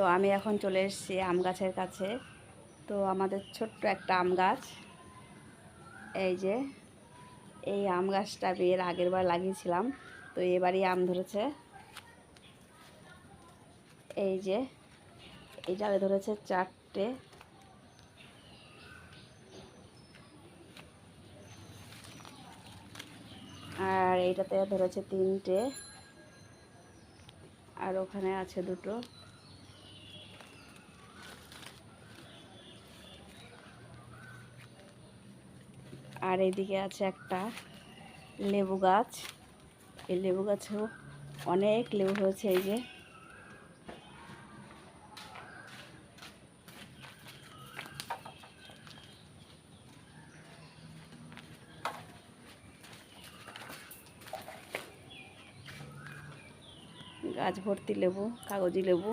তো আমি এখন চলে এসেছি আম গাছের কাছে। তো আমাদের ছোট্ট একটা আম গাছ। এই যে, এই আম গাছটা বিয়ের আগের বার লাগিয়েছিলাম। তো এবারই আম ধরেছে। এই যে এই ধরেছে চারটে। আর এইটাতে ধরেছে তিনটে। আর ওখানে আছে দুটো। আর এদিকে আছে একটা লেবু গাছ। এই লেবু গাছেও অনেক লেবু হয়েছে এই যে। গাছ ভর্তি লেবু, কাগজি লেবু।